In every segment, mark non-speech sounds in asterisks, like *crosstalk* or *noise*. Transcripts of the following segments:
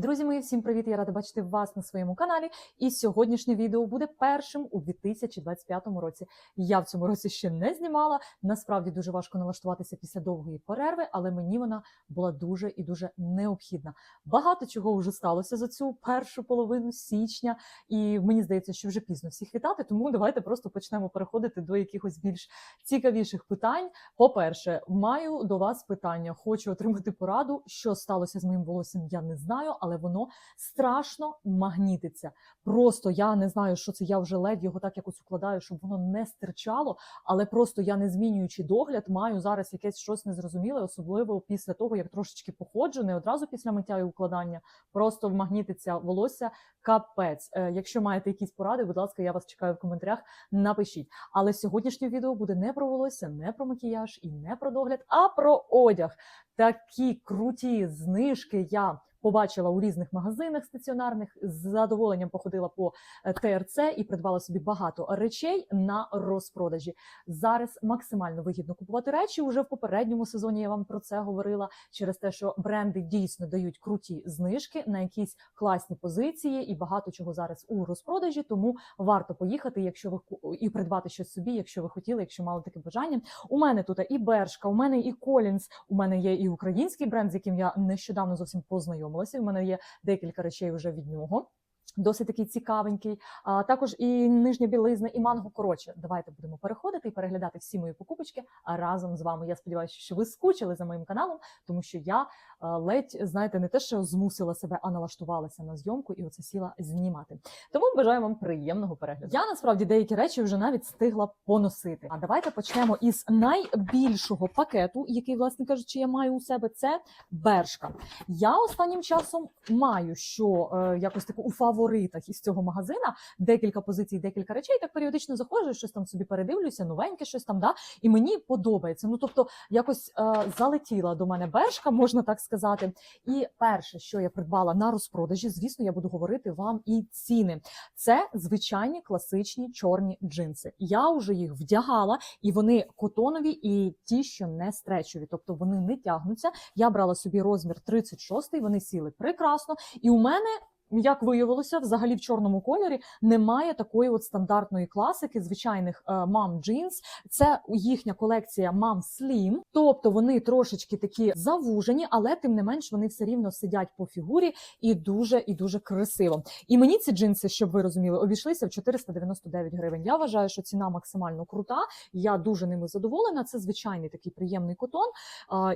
Друзі мої, всім привіт! Я рада бачити вас на своєму каналі. І сьогоднішнє відео буде першим у 2025 році. Я в цьому році ще не знімала. Насправді дуже важко налаштуватися після довгої перерви, але мені вона була дуже і дуже необхідна. Багато чого вже сталося за цю першу половину січня, і мені здається, що вже пізно всіх вітати. Тому давайте просто почнемо переходити до якихось більш цікавіших питань. По-перше, маю до вас питання. Хочу отримати пораду, що сталося з моїм волоссям. Я не знаю, але воно страшно магнітиться. Просто я не знаю, що це. Я вже ледь його так якось укладаю, щоб воно не стирчало. Але просто я не змінюючи догляд, маю зараз якесь щось незрозуміле, особливо після того, як трошечки походжу, не одразу після миття і укладання. Просто вмагнітиться волосся. Капець. Е, якщо маєте якісь поради, будь ласка, я вас чекаю в коментарях. Напишіть. Але сьогоднішнє відео буде не про волосся, не про макіяж і не про догляд, а про одяг. Такі круті знижки я побачила у різних магазинах стаціонарних. З задоволенням походила по е, ТРЦ і придбала собі багато речей на розпродажі. Зараз максимально вигідно купувати речі. Уже в попередньому сезоні я вам про це говорила через те, що бренди дійсно дають круті знижки на якісь класні позиції, і багато чого зараз у розпродажі. Тому варто поїхати, якщо ви і придбати щось собі, якщо ви хотіли, якщо мали таке бажання. У мене тут і Бершка, у мене і Колінс, у мене є і український бренд, з яким я нещодавно зовсім познайомилася. У мене є декілька речей вже від нього. Досить такий цікавенький, а також і нижня білизна, і манго. Коротше, давайте будемо переходити і переглядати всі мої покупочки разом з вами. Я сподіваюся, що ви скучили за моїм каналом, тому що я ледь знаєте не те, що змусила себе, а налаштувалася на зйомку і оце сіла знімати. Тому бажаю вам приємного перегляду. Я насправді деякі речі вже навіть встигла поносити. А давайте почнемо із найбільшого пакету, який, власне кажучи, я маю у себе. Це бершка. Я останнім часом маю що е, якось таку у фаворитах із цього магазина декілька позицій, декілька речей. Так періодично заходжу, щось там собі передивлюся, новеньке, щось там да, і мені подобається. Ну тобто, якось е, залетіла до мене бершка, можна так сказати. І перше, що я придбала на розпродажі, звісно, я буду говорити вам і ціни. Це звичайні класичні чорні джинси. Я вже їх вдягала, і вони котонові, і ті, що не стречові, тобто вони не тягнуться. Я брала собі розмір 36, вони сіли прекрасно. І у мене. Як виявилося, взагалі в чорному кольорі немає такої от стандартної класики звичайних е, мам джинс. Це їхня колекція мам Slim, тобто вони трошечки такі завужені, але тим не менш вони все рівно сидять по фігурі і дуже і дуже красиво. І мені ці джинси, щоб ви розуміли, обійшлися в 499 гривень. Я вважаю, що ціна максимально крута. Я дуже ними задоволена. Це звичайний такий приємний котон.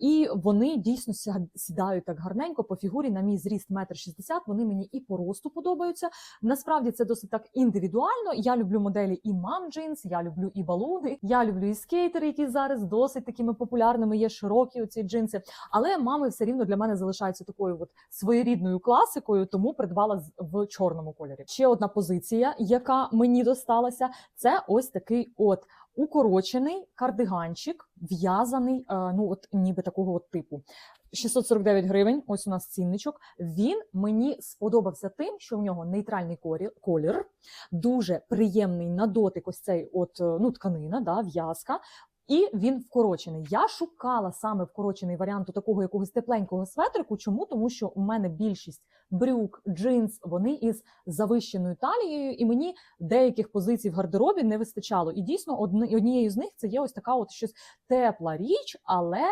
І вони дійсно сідають так гарненько по фігурі. На мій зріст метр шістдесят. Вони мені і по росту подобаються. Насправді це досить так індивідуально. Я люблю моделі і мам джинс, я люблю і балуни, я люблю і скейтери, які зараз досить такими популярними. Є широкі оці джинси. Але мами все рівно для мене залишаються такою от своєрідною класикою, тому придбала в чорному кольорі. Ще одна позиція, яка мені досталася, це ось такий от укорочений кардиганчик, в'язаний, е, ну от ніби такого от типу. 649 гривень. Ось у нас цінничок. Він мені сподобався тим, що в нього нейтральний колір, дуже приємний на дотик. Ось цей от е, ну тканина, да, в'язка. І він вкорочений. Я шукала саме вкорочений варіант такого якогось тепленького светрику. Чому? Тому що у мене більшість брюк, джинс, вони із завищеною талією, і мені деяких позицій в гардеробі не вистачало. І дійсно, одне однією з них це є ось така от щось тепла річ, але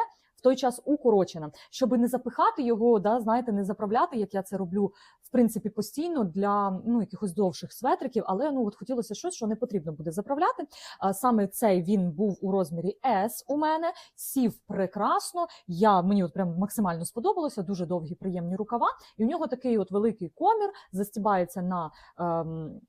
той час укорочена, щоб не запихати його, да, знаєте, не заправляти, як я це роблю в принципі постійно для ну якихось довших светриків. Але ну от хотілося щось, що не потрібно буде заправляти. А саме цей він був у розмірі S у мене, сів прекрасно. Я мені от прям максимально сподобалося. Дуже довгі приємні рукава, і у нього такий от великий комір застібається на. Ем,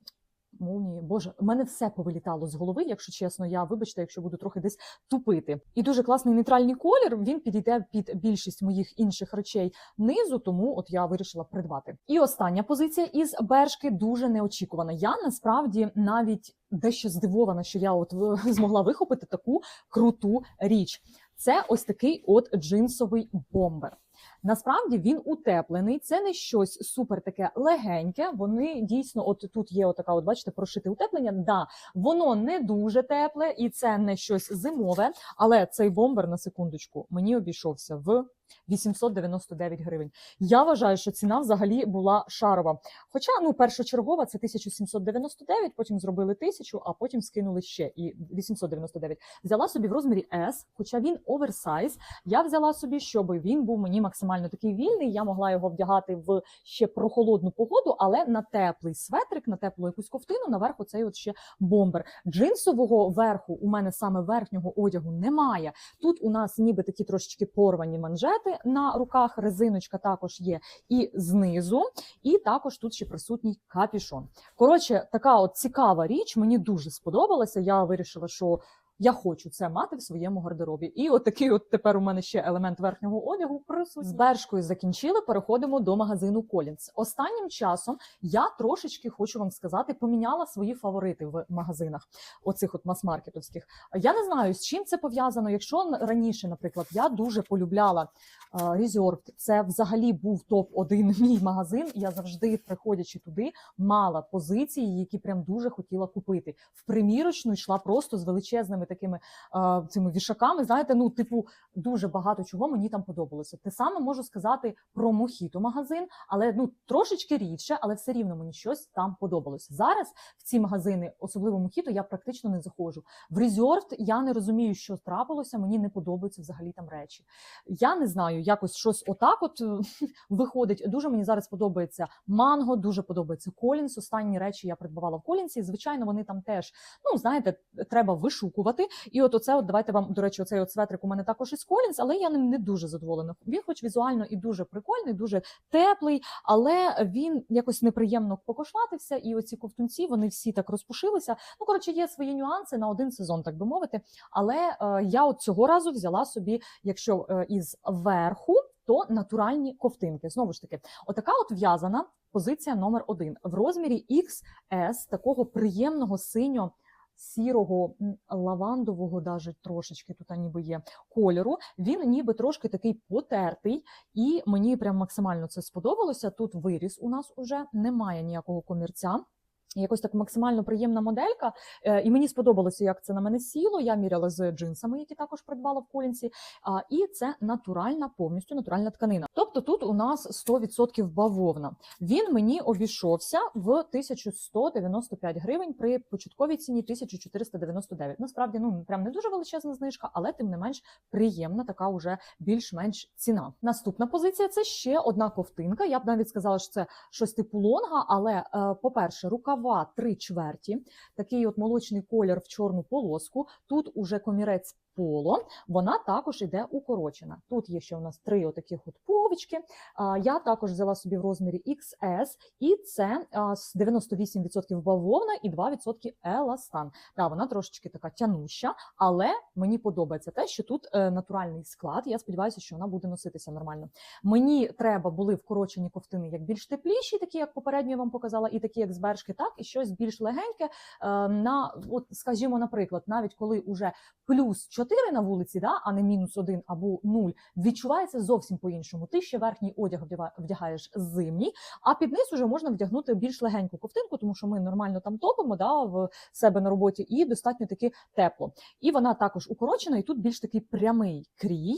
Молнії, боже, у мене все повилітало з голови, якщо чесно. Я вибачте, якщо буду трохи десь тупити. І дуже класний нейтральний колір. Він підійде під більшість моїх інших речей низу, тому от я вирішила придбати. І остання позиція із бершки дуже неочікувана. Я насправді навіть дещо здивована, що я от *laughs* змогла вихопити таку круту річ. Це ось такий от джинсовий бомбер. Насправді він утеплений. Це не щось супер таке легеньке. Вони дійсно, от тут є отака, от бачите, прошите утеплення. Да, воно не дуже тепле, і це не щось зимове. Але цей бомбер на секундочку мені обійшовся в 899 гривень. Я вважаю, що ціна взагалі була шарова. Хоча ну першочергова це 1799, потім зробили 1000, а потім скинули ще і 899. Взяла собі в розмірі S, хоча він оверсайз. Я взяла собі, щоб він був мені максимально такий вільний. Я могла його вдягати в ще прохолодну погоду, але на теплий светрик, на теплу якусь ковтину, наверху цей от ще бомбер. Джинсового верху у мене саме верхнього одягу немає. Тут у нас ніби такі трошечки порвані манжети на руках, резиночка також є і знизу, і також тут ще присутній капішон. Коротше, така от цікава річ, мені дуже сподобалася. Я вирішила, що я хочу це мати в своєму гардеробі. І от такий от тепер у мене ще елемент верхнього одягу присутній. З бершкою закінчили. Переходимо до магазину Collins. Останнім часом я трошечки хочу вам сказати, поміняла свої фаворити в магазинах, оцих от мас-маркетовських. Я не знаю, з чим це пов'язано. Якщо раніше, наприклад, я дуже полюбляла е, це взагалі був топ 1 *laughs* мій магазин. Я завжди, приходячи туди, мала позиції, які прям дуже хотіла купити. В примірочну йшла просто з величезними такими е, цими вішаками. Знаєте, ну типу дуже багато чого мені там подобалося. Те саме можу сказати про Мохіто магазин, але ну трошечки рідше, але все рівно мені щось там подобалося. Зараз в ці магазини, особливо Мохіто, я практично не заходжу. В Reserved я не розумію, що трапилося. Мені не подобаються взагалі там речі. Я не знаю, якось щось отак от *laughs* виходить. Дуже мені зараз подобається манго, дуже подобається Колінс. Останні речі я придбавала в Колінсі. Звичайно, вони там теж, ну знаєте, треба вишукувати. І от оце, от давайте вам, до речі, оцей от светрик у мене також із Колінс, але я ним не дуже задоволена. Він, хоч візуально і дуже прикольний, дуже теплий, але він якось неприємно покошлатився. І оці ковтунці вони всі так розпушилися. Ну коротше, є свої нюанси на один сезон, так би мовити. Але е, я от цього разу взяла собі, якщо е, із верху, то натуральні ковтинки. Знову ж таки, отака от в'язана позиція номер один в розмірі XS, такого приємного синьо. Сірого лавандового, даже трошечки тут ніби є кольору. Він ніби трошки такий потертий, і мені прям максимально це сподобалося. Тут виріс у нас уже немає ніякого комірця. Якось так максимально приємна моделька, Е, і мені сподобалося, як це на мене сіло. Я міряла з джинсами, які також придбала в колінці. І це натуральна, повністю натуральна тканина. Тобто тут у нас 100% бавовна. Він мені обійшовся в 1195 гривень при початковій ціні 1499. Насправді, ну прям не дуже величезна знижка, але тим не менш приємна, така уже більш-менш ціна. Наступна позиція це ще одна ковтинка. Я б навіть сказала, що це щось типу лонга, але е, по-перше, рукава три чверті, такий от молочний колір в чорну полоску. Тут уже комірець поло, вона також іде укорочена. Тут є ще у нас три отаких от пуговички. Я також взяла собі в розмірі XS, і це з 98% бавовна і 2% еластан. Да, вона трошечки така тянуща, але мені подобається те, що тут е, натуральний склад. Я сподіваюся, що вона буде носитися нормально. Мені треба були вкорочені ковтини як більш тепліші, такі як попередньо я вам показала, і такі як з так і щось більш легеньке. Е, на от, скажімо, наприклад, навіть коли уже плюс 4 на вулиці, да, а не мінус 1 або 0, відчувається зовсім по-іншому. Ти ще верхній одяг вдягаєш зимній, а під низ уже можна вдягнути більш легеньку ковтинку, тому що ми нормально там топимо да, в себе на роботі, і достатньо таки тепло. І вона також укорочена, і тут більш такий прямий крій.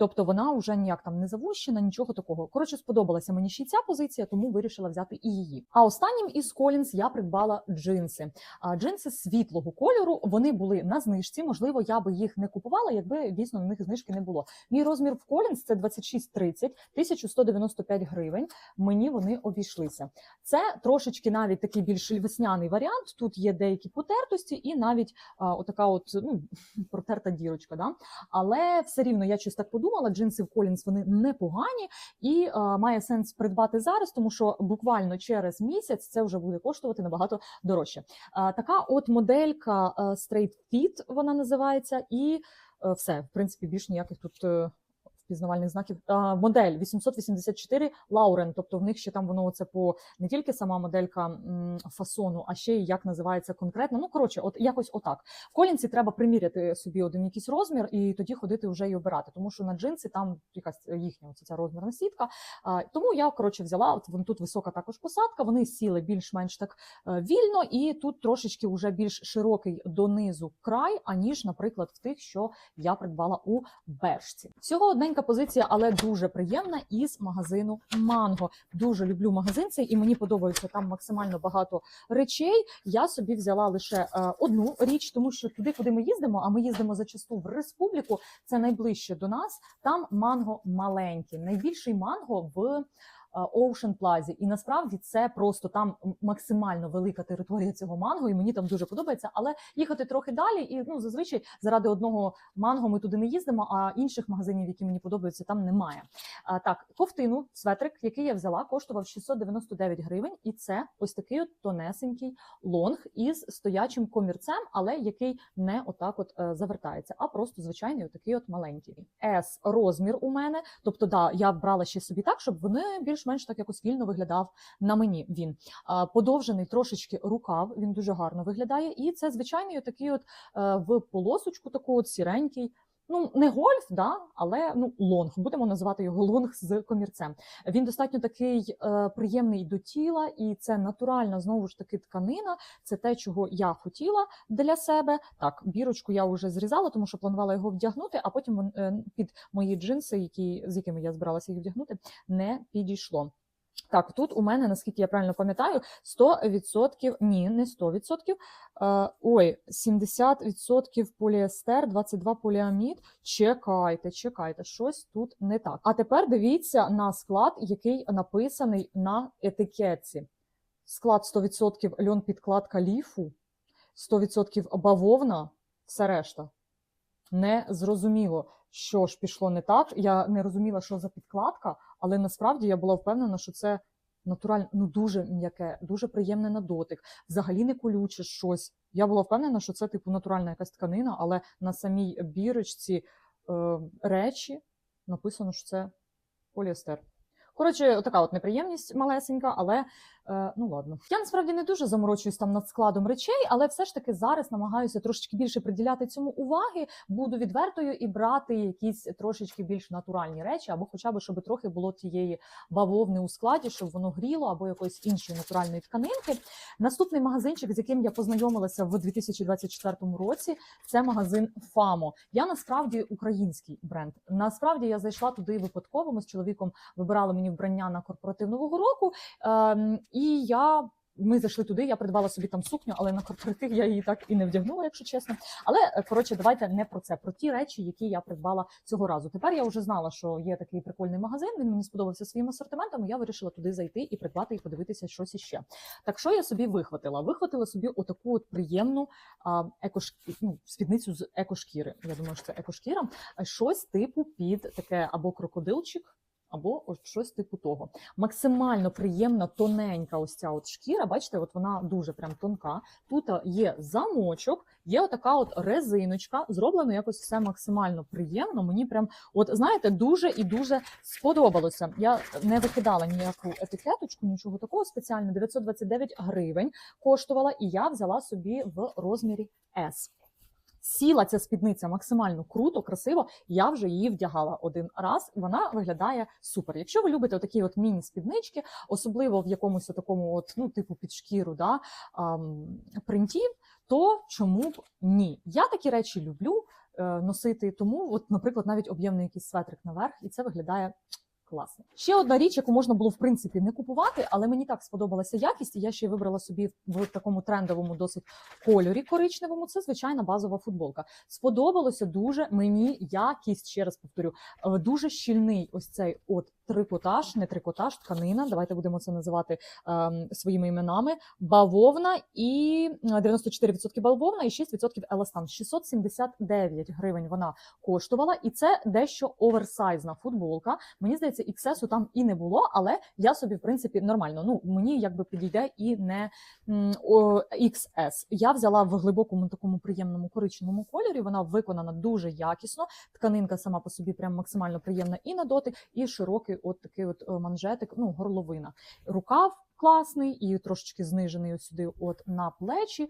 Тобто вона вже ніяк там не завущена, нічого такого. Коротше, сподобалася мені ще ця позиція, тому вирішила взяти і її. А останнім із Collins я придбала джинси. А джинси світлого кольору. Вони були на знижці. Можливо, я би їх не купувала, якби дійсно на них знижки не було. Мій розмір в Collins – це 26,30, 1195 гривень. Мені вони обійшлися. Це трошечки навіть такий більш весняний варіант. Тут є деякі потертості, і навіть а, отака, от ну *laughs* протерта дірочка. Да? Але все рівно я щось так подумала. Джинси в Колінс вони непогані, і е, має сенс придбати зараз, тому що буквально через місяць це вже буде коштувати набагато дорожче. Е, така от моделька е, Straight Fit, вона називається, і все, в принципі, більш ніяких тут. Впізнавальних знаків модель 884 Лаурен, тобто в них ще там воно це по не тільки сама моделька фасону, а ще й як називається конкретно. Ну коротше, от якось отак. В колінці треба приміряти собі один якийсь розмір і тоді ходити вже і обирати, тому що на джинси там якась їхня оця ця розмірна сітка. Тому я коротше взяла. От вон тут висока також посадка. Вони сіли більш-менш так е, вільно, і тут трошечки вже більш широкий донизу край, аніж, наприклад, в тих, що я придбала у бершці. Всього одненька Маленька позиція, але дуже приємна із магазину Манго. Дуже люблю магазин цей, і мені подобається там максимально багато речей. Я собі взяла лише е, одну річ, тому що туди, куди ми їздимо, а ми їздимо зачасту в республіку. Це найближче до нас. Там манго маленьке. найбільший манго в. Ocean Plaza. і насправді це просто там максимально велика територія цього манго, і мені там дуже подобається. Але їхати трохи далі, і ну зазвичай заради одного манго ми туди не їздимо, а інших магазинів, які мені подобаються, там немає. А, так, ковтину, светрик, який я взяла, коштував 699 гривень, і це ось такий от тонесенький лонг із стоячим комірцем, але який не отак от е, завертається, а просто звичайний отакий от маленький. S розмір у мене. Тобто, да, я брала ще собі так, щоб вони більш-менш так якось вільно виглядав на мені. Він подовжений трошечки рукав, він дуже гарно виглядає. І це звичайний такий от е, в полосочку, таку от сіренький. Ну, не гольф, да, але ну лонг. Будемо називати його лонг з комірцем. Він достатньо такий е, приємний до тіла, і це натуральна знову ж таки тканина. Це те, чого я хотіла для себе. Так, бірочку я вже зрізала, тому що планувала його вдягнути, а потім е, під мої джинси, які з якими я збиралася їх вдягнути, не підійшло. Так, тут у мене, наскільки я правильно пам'ятаю, 100%, ні, не 100%, е, ой, 70% поліестер, 22 поліамід. Чекайте, чекайте, щось тут не так. А тепер дивіться на склад, який написаний на етикетці. Склад 100% льон підкладка ліфу, 100% бавовна, все решта. Не зрозуміло, що ж пішло не так. Я не розуміла, що за підкладка, але насправді я була впевнена, що це натурально, ну дуже м'яке, дуже приємне на дотик, взагалі не колюче щось. Я була впевнена, що це типу натуральна якась тканина, але на самій бірочці е, речі написано, що це поліестер. Коротше, така от неприємність малесенька, але ну ладно. Я насправді не дуже заморочуюсь там над складом речей, але все ж таки зараз намагаюся трошечки більше приділяти цьому уваги. Буду відвертою і брати якісь трошечки більш натуральні речі, або хоча б щоб трохи було тієї бавовни у складі, щоб воно гріло, або якоїсь іншої натуральної тканинки. Наступний магазинчик, з яким я познайомилася в 2024 році, це магазин Фамо. Я насправді український бренд. Насправді я зайшла туди випадково. Ми з чоловіком вибирали мені вбрання на корпоратив нового року. І я. Ми зайшли туди, я придбала собі там сукню, але на корпоратив я її так і не вдягнула, якщо чесно. Але е, коротше, давайте не про це, про ті речі, які я придбала цього разу. Тепер я вже знала, що є такий прикольний магазин. Він мені сподобався своїм асортиментом. Я вирішила туди зайти і придбати і подивитися щось іще. Так що я собі вихватила? Вихватила собі отаку от приємну а, екош... ну, спідницю з екошкіри. Я думаю, що це екошкіра. А Щось типу під таке або крокодилчик. Або ось щось типу того. Максимально приємна, тоненька ось ця от шкіра. Бачите, от вона дуже прям тонка. Тут є замочок, є отака от резиночка. Зроблено якось все максимально приємно. Мені прям, от знаєте, дуже і дуже сподобалося. Я не викидала ніяку етикеточку, нічого такого спеціально. 929 гривень коштувала, і я взяла собі в розмірі S. Сіла ця спідниця максимально круто, красиво. Я вже її вдягала один раз. Вона виглядає супер. Якщо ви любите такі от міні-спіднички, особливо в якомусь такому, от ну типу під шкіру, да принтів, то чому б ні? Я такі речі люблю е, носити. Тому, от, наприклад, навіть об'ємний якийсь светрик наверх, і це виглядає. Класно. Ще одна річ, яку можна було в принципі не купувати, але мені так сподобалася якість. і Я ще вибрала собі в такому трендовому досить кольорі коричневому. Це звичайна базова футболка. Сподобалося дуже мені якість. Ще раз повторю, е, дуже щільний ось цей от трикотаж, не трикотаж, тканина. Давайте будемо це називати ем, своїми іменами. Бавовна і е, 94% бавовна і 6% еластан. 679 гривень вона коштувала, і це дещо оверсайзна футболка. Мені здається, XS там і не було, але я собі, в принципі, нормально. Ну мені якби підійде і не XS. Я взяла в глибокому такому приємному коричневому кольорі. Вона виконана дуже якісно. Тканинка сама по собі прям максимально приємна і на дотик, і широкий, от такий от е, манжетик, ну горловина. Рукав класний і трошечки знижений сюди, от на плечі.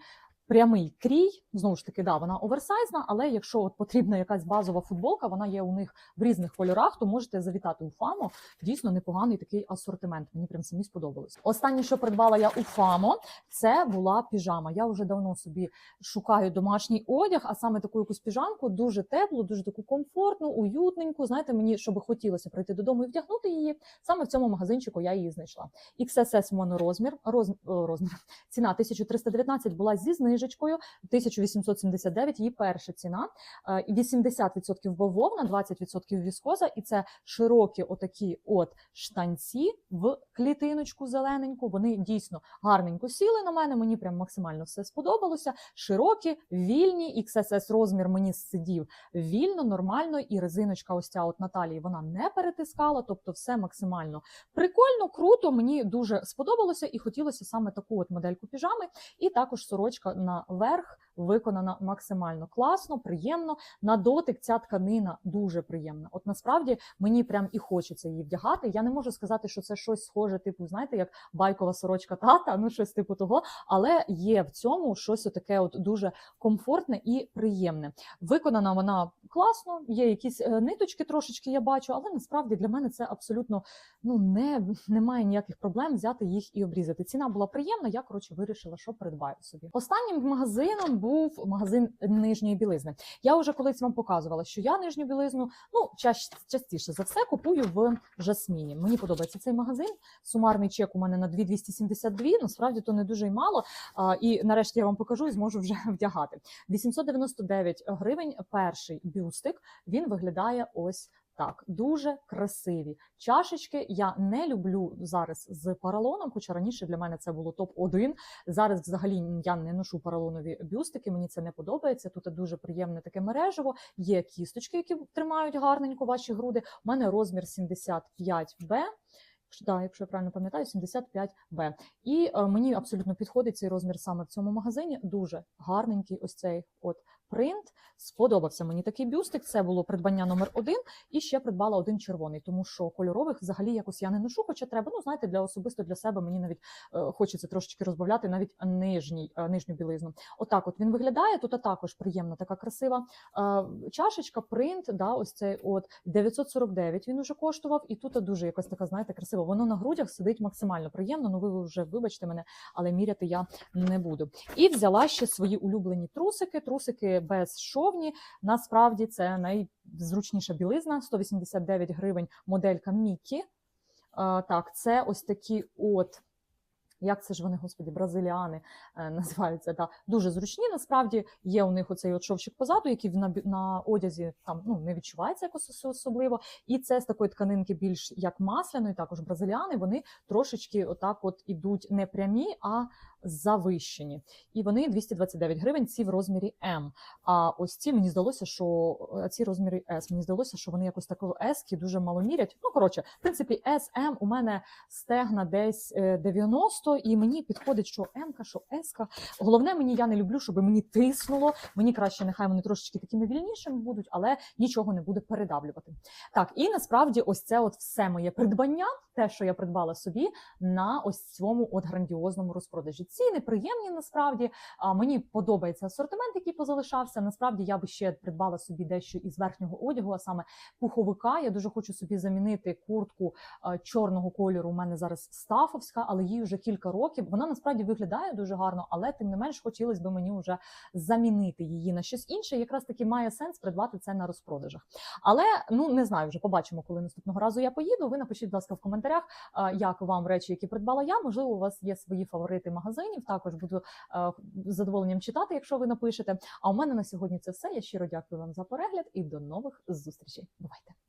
Прямий крій. Знову ж таки, да, вона оверсайзна, але якщо от потрібна якась базова футболка, вона є у них в різних кольорах, то можете завітати у ФАМО. Дійсно непоганий такий асортимент. Мені прям самі сподобалось. Останнє, що придбала я у ФАМО, це була піжама. Я вже давно собі шукаю домашній одяг, а саме таку якусь піжамку, дуже теплу, дуже таку комфортну, уютненьку. Знаєте, мені щоб хотілося прийти додому і вдягнути її. Саме в цьому магазинчику я її знайшла. XSS монорозмір, роз, о, розмір. Ціна 1319 була зі знижечкою, 1879 її перша ціна. Е, 80% бавовна, 20% віскоза, і це широкі отакі от штанці в клітиночку зелененьку. Вони дійсно гарненько сіли на мене. Мені прям максимально все сподобалося. Широкі, вільні, XSS розмір мені сидів вільно, нормально, і резиночка, ось ця от Наталії, вона не перетискала, тобто все максимально прикольно, круто. Мені дуже сподобалося і хотілося саме таку от модельку піжами. І також сорочка наверх виконана максимально класно, приємно. На дотик ця тканина дуже приємна. От насправді мені прям і хочеться її вдягати. Я не можу сказати, що це щось схоже, типу, знаєте, як байкова сорочка тата, ну щось типу того. Але є в цьому щось таке от дуже комфортне і приємне. Виконана вона класно, є якісь е, ниточки трошечки, я бачу, але насправді для мене це абсолютно ну не немає ніяких проблем взяти їх і обрізати. Ціна була приємна. Я коротше вирішила, що придбаю собі. Останнім магазином був магазин нижньої білизни. Я вже колись вам показувала, що я нижню білизну ну частіше за все купую в жасміні. Мені подобається цей магазин. Сумарний чек у мене на 2272, Насправді то не дуже й мало. А, і нарешті я вам покажу і зможу вже *laughs* вдягати. 899 гривень. Перший бюстик він виглядає ось. Так, дуже красиві чашечки. Я не люблю зараз з поролоном, хоча раніше для мене це було топ 1 Зараз взагалі я не ношу поролонові бюстики. Мені це не подобається. Тут дуже приємне таке мережево. Є кісточки, які тримають гарненько ваші груди. У мене розмір 75Б. Да, якщо я правильно пам'ятаю, 75Б. І е, мені абсолютно підходить цей розмір саме в цьому магазині. Дуже гарненький ось цей от принт. Сподобався мені такий бюстик. Це було придбання номер один. І ще придбала один червоний, тому що кольорових взагалі якось я не ношу, хоча треба. Ну, знаєте, для особисто для себе мені навіть е, хочеться трошечки розбавляти навіть нижній, е, нижню білизну. Отак от він виглядає. Тут також приємна така красива е, чашечка, принт. Да, ось цей от 949 він уже коштував, і тут дуже якась така, знаєте, красива. Воно на грудях сидить максимально приємно. Ну ви вже вибачте мене, але міряти я не буду. І взяла ще свої улюблені трусики. Трусики без шовні. Насправді це найзручніша білизна 189 гривень. Моделька Мікі. Так, це ось такі от. Як це ж вони, господі, бразиліани е, *laughs* називаються? Да. Дуже зручні. Насправді є у них оцей от шовчик позаду, який на на одязі там ну не відчувається якось особливо. І це з такої тканинки більш як масляної, також бразиліани. Вони трошечки отак от ідуть не прямі, а завищені. І вони 229 гривень. Ці в розмірі М. А ось ці мені здалося, що е, ці розміри С. Мені здалося, що вони якось такого S дуже мало мірять. Ну коротше, в принципі, S, M у мене стегна десь 90, і мені підходить, що М, що S. Головне, мені я не люблю, щоб мені тиснуло. Мені краще, нехай вони трошечки такими вільнішими будуть, але нічого не буде передавлювати. Так, і насправді, ось це от все моє придбання, те, що я придбала собі на ось цьому от грандіозному розпродажі ціни приємні. Насправді а мені подобається асортимент, який позалишався. Насправді я би ще придбала собі дещо із верхнього одягу, а саме пуховика. Я дуже хочу собі замінити куртку чорного кольору. У мене зараз стафовська, але їй вже кілька років. Вона насправді виглядає дуже гарно, але тим не менш хотілося б мені вже замінити її на щось інше. Якраз таки має сенс придбати це на розпродажах. Але ну не знаю, вже побачимо, коли наступного разу я поїду. Ви напишіть, будь ласка, в коментарях, як вам речі, які придбала я. Можливо, у вас є свої фаворити магазини магазинів. Також буду е, з задоволенням читати, якщо ви напишете. А у мене на сьогодні це все. Я щиро дякую вам за перегляд і до нових зустрічей. Бувайте!